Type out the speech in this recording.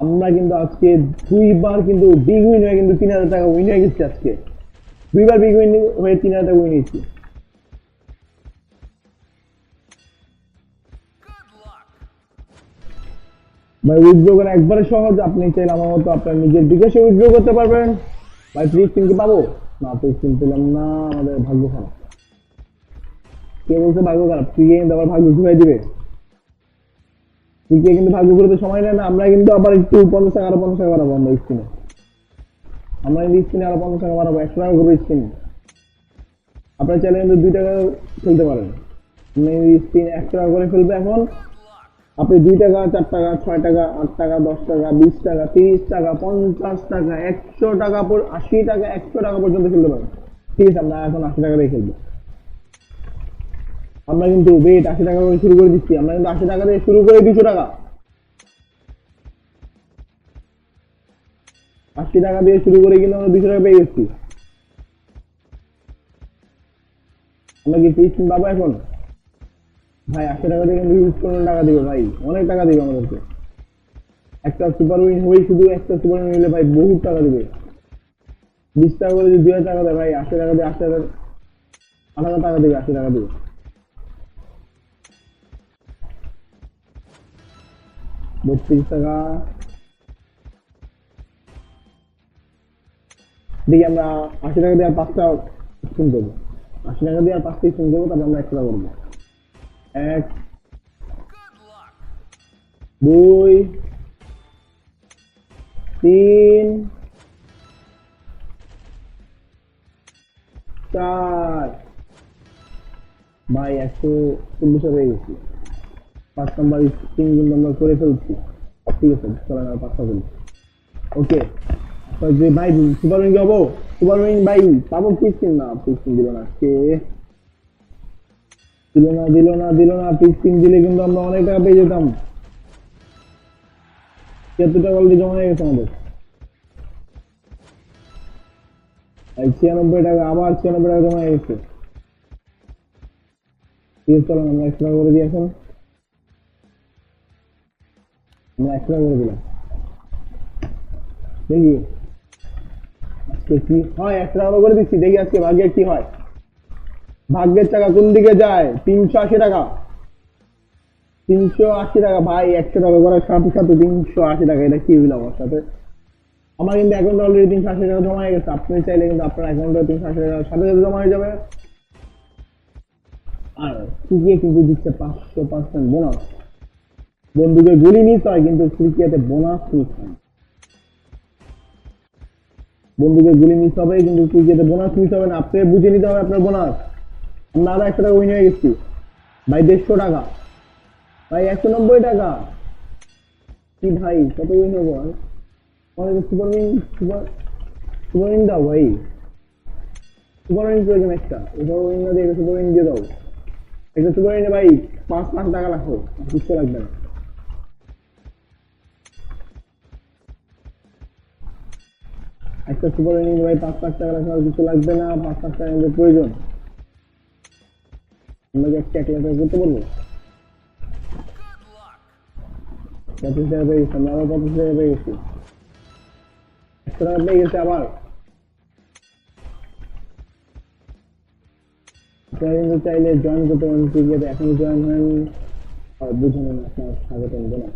আমরা কিন্তু আজকে দুইবার কিন্তু বিগ উইন হয়ে কিন্তু তিন হাজার টাকা উইন হয়ে গেছি আজকে। দুইবার বিগ উইন হয়ে তিন হাজার টাকা উইন হয়েছি। ভাই উইথড্র করা একবারে সহজ। আপনি চাইলে আমার মতো আপনার নিজের বিকাশে উইথড্র করতে পারবেন। ভাই প্লিজ কিনতে পাবো? না প্লিজ কিনতে পেলাম না, আমাদের ভাগ্য খারাপ। কে বলছে ভাগ্য খারাপ? তুই কিন্তু আবার ভাগ্য ঘুরাই দিবে। তুই কিন্তু ভাগ্য ঘুরতে সময় নেয় না। আমরা কিন্তু আবার একটু পঞ্চাশ টাকা, আরও পঞ্চাশ টাকা বাড়াবো আমরা স্কিনে। আমরা কিন্তু স্কিনে আরও পঞ্চাশ টাকা বাড়াবো, একশো টাকা করব স্কিন। আপনার চাইলে কিন্তু দুই টাকা খেলতে পারেন। আপনি স্পিন একশো টাকা করে ফেলবে এখন, আপনি দুই টাকা, চার টাকা, ছয় টাকা, আট টাকা, দশ টাকা, বিশ টাকা, তিরিশ টাকা, পঞ্চাশ টাকা, একশো টাকা আশি টাকা, একশো টাকা পর্যন্ত খেলতে পারেন। ঠিক আছে আমরা এখন আশি টাকা দিয়ে খেলব আমরা কিন্তু ওয়েট আশি টাকা করে শুরু করে দিচ্ছি। আমরা কিন্তু আশি টাকা দিয়ে শুরু করে দুশো টাকা। আশি টাকা দিয়ে শুরু করে কিন্তু আমরা দুশো টাকা পেয়ে গেছি আমরা কি তিরিশ পাবো এখন? ভাই, আশি টাকা দিয়ে কিন্তু ইউজ করুন, টাকা দিবে ভাই। অনেক টাকা দিবে আমাদেরকে। একটা সুপার উইন হয়ে শুধু একটা সুপার উইন হলে ভাই বহুত টাকা দিবে। বিশ টাকা করে যদি দু হাজার টাকা দেয় ভাই, আশি টাকা দিয়ে আশি হাজার আট টাকা দিবে আশি টাকা দিবে বত্রিশ টাকা দেখি আমরা আশি টাকা দিয়ে আর পাঁচটা স্কিম করব আশি টাকা দিয়ে আর পাঁচটা স্কিম করব তারপর আমরা একশো করব এক দুই তিন চার ভাই একশো চল্লিশ হয়ে গেছি পাঁচ নাম্বার স্ক্রিন কিন্তু আমরা করে ফেলছি। ঠিক আছে, চলেন পাঁচটা করি ওকে যে ভাই উইং যাব সুপার উইং ভাই, পাবো কি স্ক্রিন না স্ক্রিন দিল না, কে? দিল না দিল না দিল না স্ক্রিন দিলে কিন্তু আমরা অনেক টাকা পেয়ে যেতাম। তিয়াত্তর টাকা জমা হয়ে গেছে আমাদের। ছিয়ানব্বই টাকা, আবার ছিয়ানব্বই টাকা জমা হয়ে গেছে। ঠিক আছে, চলেন, আমরা একশো টাকা করে দিই এখন। কি হয় একশো টাকা করে দিচ্ছি দেখি আজকে ভাগ্যে কি হয় ভাগ্যের টাকা কোন দিকে যায় তিনশো আশি টাকা তিনশো আশি টাকা ভাই একশো টাকা করার সাথে সাথে তিনশো আশি টাকা এটা কি হইল আমার সাথে আমার কিন্তু অ্যাকাউন্টে অলরেডি তিনশো আশি টাকা জমা হয়ে গেছে আপনি চাইলে কিন্তু আপনার অ্যাকাউন্টে তিনশো আশি টাকা সাথে সাথে জমা হয়ে যাবে আর ক্রিকিয়ে কিন্তু দিচ্ছে পাঁচশো পার্সেন্ট বোনাস বন্ধুকে গুলি মিস হয় কিন্তু ক্রিকিয়াতে বোনাস মিস হয়। বন্ধুকে গুলি মিস হবে কিন্তু ক্রিকেটে বোনাস মিস হবে না আপনি বুঝে নিতে হবে আপনার বোনাস আমরা আরও একশো টাকা উইন হয়ে গেছি। ভাই, দেড়শো টাকা। ভাই, একশো নব্বই টাকা। কি ভাই, কত উইন হব super win super super win দাও ভাই। সুপার উইন প্রয়োজন একটা। সুপার উইন না দিয়ে সুপার উইন দিয়ে দাও। একটা সুপার উইনে ভাই পাঁচ লাখ টাকা রাখো বুঝতে লাগবে না। একটা সুপার উইনিং ভাই, পাঁচ লাখ টাকা রাখার কিছু লাগবে না, পাঁচ লাখ টাকা আমাদের প্রয়োজন। আমরা কি একটা এক লাখ টাকা করতে পারব? পঁচিশ টাকা পেয়ে গেছি, আমরা আবার পঁচিশ টাকা পেয়ে গেছি। একশো টাকা পেয়ে গেছে আবার। চাইলে জয়েন করতে পারেন, ক্রিকেটে। এখন জয়েন হয়নি। আর বুঝে নেন আপনার স্বাগতম জানাই